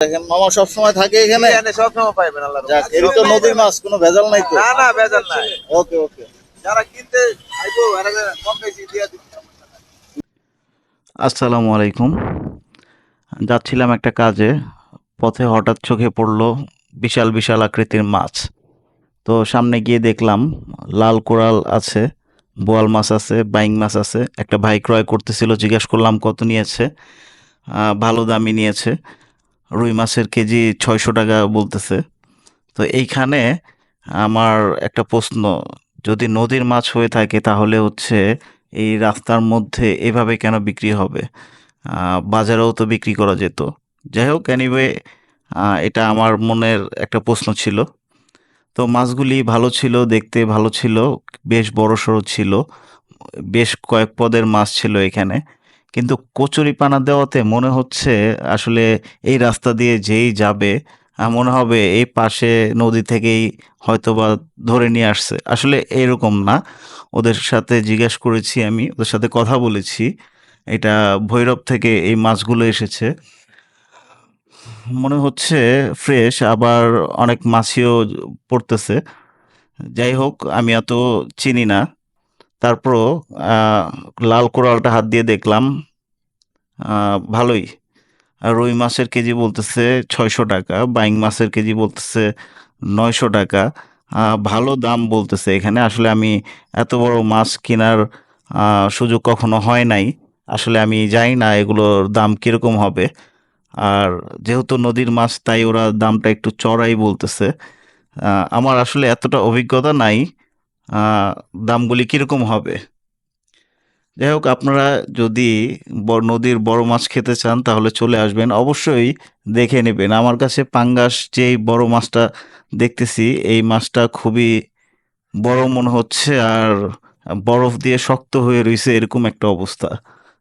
দেখেন মামা সব সময় থাকে এখানে? এখানে সব সময় পাইবেন আল্লাহর রহমতে। তো নদীর মাছ কোনো ভেজাল নাই তো? না না বেজাল নাই। ওকে ওকে। যারা কিনতে আইবো এরা কম বেশি দিয়ে আসসালামু আলাইকুম। যাচ্ছিলাম একটা কাজে পথে হঠাৎ চোখে পড়ল বিশাল বিশাল আকৃতির মাছ। তো সামনে গিয়ে দেখলাম লাল কোরাল আছে বোয়াল মাছ আছে বাইং মাছ আছে। একটা ভাই ক্রয় করতেছিল জিজ্ঞেস করলাম কত নিয়েছে আহ, ভালো দামি নিয়েছে। রুই মাছের কেজি ছয়শো টাকা বলতেছে। তো এইখানে আমার একটা প্রশ্ন, যদি নদীর মাছ হয়ে থাকে তাহলে হচ্ছে এই রাস্তার মধ্যে এভাবে কেন বিক্রি হবে? বাজারেও তো বিক্রি করা যেত। যাই হোক এনিওয়ে এটা আমার মনের একটা প্রশ্ন ছিল। তো মাছগুলি ভালো ছিল, দেখতে ভালো ছিল, বেশ বড় সড়ো ছিল, বেশ কয়েক পদের মাছ ছিল এখানে। কিন্তু কচুরি পানা দেওয়াতে মনে হচ্ছে আসলে এই রাস্তা দিয়ে যেই যাবে মনে হবে এই পাশে নদী থেকেই হয়তোবা ধরে নিয়ে আসছে। আসলে এরকম না। ওদের সাথে জিজ্ঞেস করেছি আমি, ওদের সাথে কথা বলেছি। এটা ভৈরব থেকে এই মাছগুলো এসেছে। মনে হচ্ছে ফ্রেশ, আবার অনেক মাছিও পড়তেছে। যাই হোক, আমি এত চিনি না। তারপরও লাল কোরালটা হাত দিয়ে দেখলাম ভালোই। আর রুই মাছের কেজি বলতেছে ছয়শো টাকা, বাইং মাছের কেজি বলতেছে নয়শো টাকা। ভালো দাম বলতেছে এখানে। আসলে আমি এত বড় মাছ কেনার সুযোগ কখনো হয় নাই। আসলে আমি জানি না এগুলোর দাম কীরকম হবে। আর যেহেতু নদীর মাছ, তাই ওরা দামটা একটু চড়াই বলতেছে। আমার আসলে এতটা অভিজ্ঞতা নাই। দামগুলি কীরকম হবে? যাই হোক আপনারা যদি নদীর বড় মাছ খেতে চান, তাহলে চলে আসবেন। অবশ্যই দেখে নেবেন। আমার কাছে পাঙ্গাস যেই বড় মাছটা দেখতেছি, এই মাছটা খুবই বড় মনে হচ্ছে আর বরফ দিয়ে শক্ত হয়ে রয়েছে এরকম একটা অবস্থা।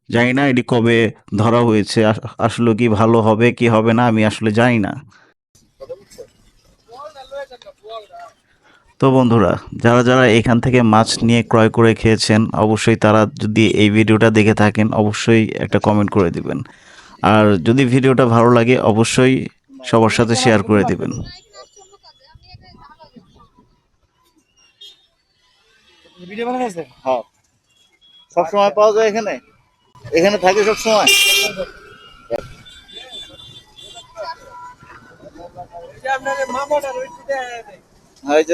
জানি না এটি কবে ধরা হয়েছে আসলে কি ভালো হবে, কি হবে না, আমি আসলে জানি না। তো বন্ধুরা যারা যারা এখান থেকে মাছ নিয়ে ক্রয় করে খেয়েছেন অবশ্যই তারা যদি এই ভিডিওটা দেখে থাকেন অবশ্যই একটা কমেন্ট করে দিবেন। আর যদি ভিডিওটা ভালো লাগে অবশ্যই সবার সাথে শেয়ার করে দিবেন। ভিডিও হ্যাঁ। সব সময় পাওয়া যায় এখানে? এখানে থাকে সব সময়? আপনার মামাটা রইতে দেয় হ্যাঁ এই যে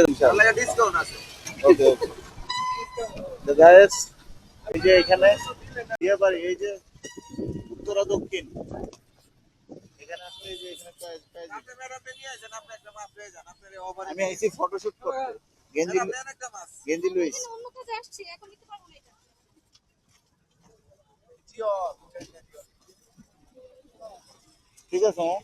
ডিসকাউন্ট আছে। ওকে ওকে গাইস এই যে এখানে বিয়ে এই যে উত্তরা দক্ষিণ। এখানে আসলে এই যে এখানে প্রায়- প্রায় আপনি ম্যাডাম নিয়ে আসেন আপনি একটা মাছ পেয়ে যান আপনার ওভার আমি আইছি ফটোশুট করতে। গেঞ্জি একটা গেঞ্জি লুইস। অন্য কাজে আসছি এখন নিতে পারব না এটা। ঠিক আছে হ্যাঁ?